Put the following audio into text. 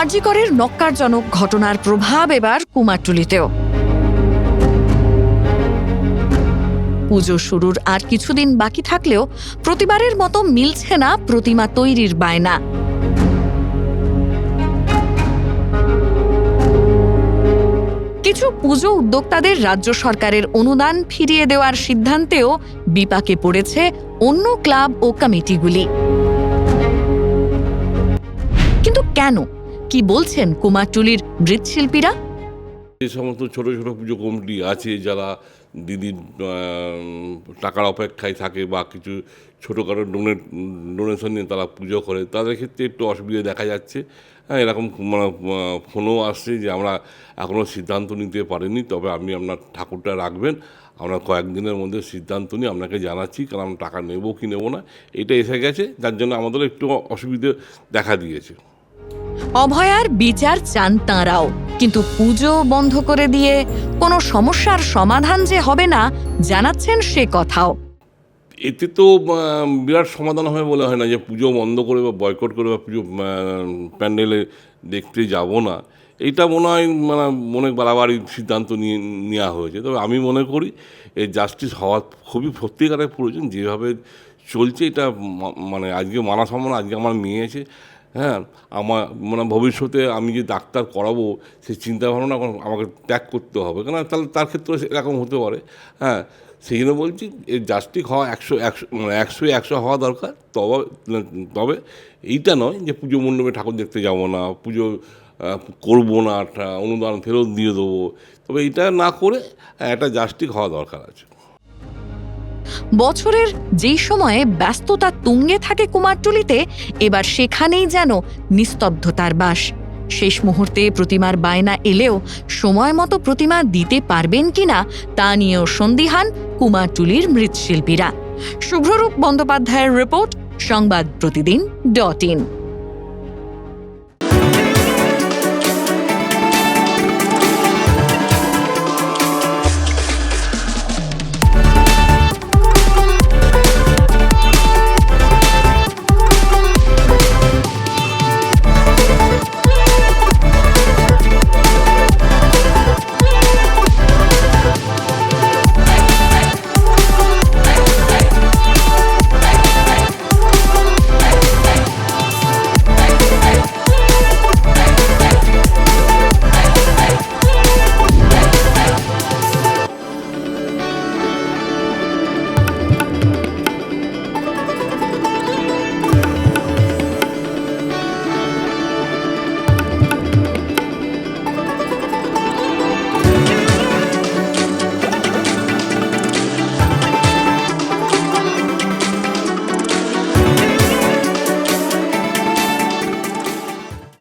আরজিকরের নক্কারজনক ঘটনার প্রভাব এবার কুমারটুলিতেও। পুজো শুরুর আর কিছুদিন বাকি থাকলেও প্রতিবারের মতো মিলছে না প্রতিমা তৈরির বায়না। কিছু পুজো উদ্যোক্তাদের রাজ্য সরকারের অনুদান ফিরিয়ে দেওয়ার সিদ্ধান্তেও বিপাকে পড়েছে অন্য ক্লাব ও কমিটিগুলি। কিন্তু কেন? কি বলছেন কুমারটুলির মৃৎশিল্পীরা? যে সমস্ত ছোট ছোট পুজো কমিটি আছে, যারা দিদির টাকার অপেক্ষায় থাকে বা কিছু ছোটোখাটো ডোনেট ডোনেশন নিয়ে তারা পুজো করে, তাদের ক্ষেত্রে একটু অসুবিধা দেখা যাচ্ছে। হ্যাঁ এরকম মানে ফোনও আসছে যে আমরা এখনও সিদ্ধান্ত নিতে পারিনি, তবে আপনি আপনার ঠাকুরটা রাখবেন। আমরা কয়েকদিনের মধ্যে সিদ্ধান্ত নিয়ে আপনাকে জানাচ্ছি, কারণ আমরা টাকা নেব কি নেব না, এটা এসে গেছে, যার জন্য আমাদের একটু অসুবিধে দেখা দিয়েছে। অভয়ার বিচার চান তাঁরাও। কিন্তু পুজো বন্ধ করে দিয়ে কোনো সমস্যার সমাধান যে হবে না, জানাচ্ছেন সে কথাও। এতে তো বিরাট সমাধান হবে বলে হয় না যে পুজো বন্ধ করে বা বয়কট করে বা পুজো প্যান্ডেলে দেখতে যাব না। এইটা মনে হয় মানে অনেক বাড়াবাড়ি সিদ্ধান্ত নিয়ে, নেওয়া হয়েছে। তবে আমি মনে করি এই জাস্টিস হওয়া খুবই সত্যিকারের প্রয়োজন। যেভাবে চলছে, এটা মানে আজকে মানা সম্মান আজকে আমার মেয়ে আছে। হ্যাঁ আমার মানে ভবিষ্যতে আমি যে ডাক্তার করাবো, সেই চিন্তাভাবনা আমাকে ত্যাগ করতে হবে। কেন তাহলে তার ক্ষেত্রে এরকম হতে পারে। হ্যাঁ সেই জন্য বলছি এই জাস্টিক হওয়া একশো একশো মানে একশো একশো হওয়া দরকার। তবে তবে এইটা নয় যে পুজো মণ্ডপে ঠাকুর দেখতে যাব না, পুজো করব না অনুদান ফেরত দিয়ে দেবো। তবে এটা না করে একটা জাস্টিক হওয়া দরকার আছে। বছরের যে সময়ে ব্যস্ততা তুঙ্গে থাকে কুমারটুলিতে, এবার সেখানেই যেন নিস্তব্ধতার বাস। শেষ মুহূর্তে প্রতিমার বায়না এলেও সময় মতো প্রতিমা দিতে পারবেন কিনা তা নিয়েও সন্দিহান কুমারটুলির মৃৎশিল্পীরা। শুভ্ররূপ বন্দ্যোপাধ্যায়ের রিপোর্ট, সংবাদ প্রতিদিন ডট ইন।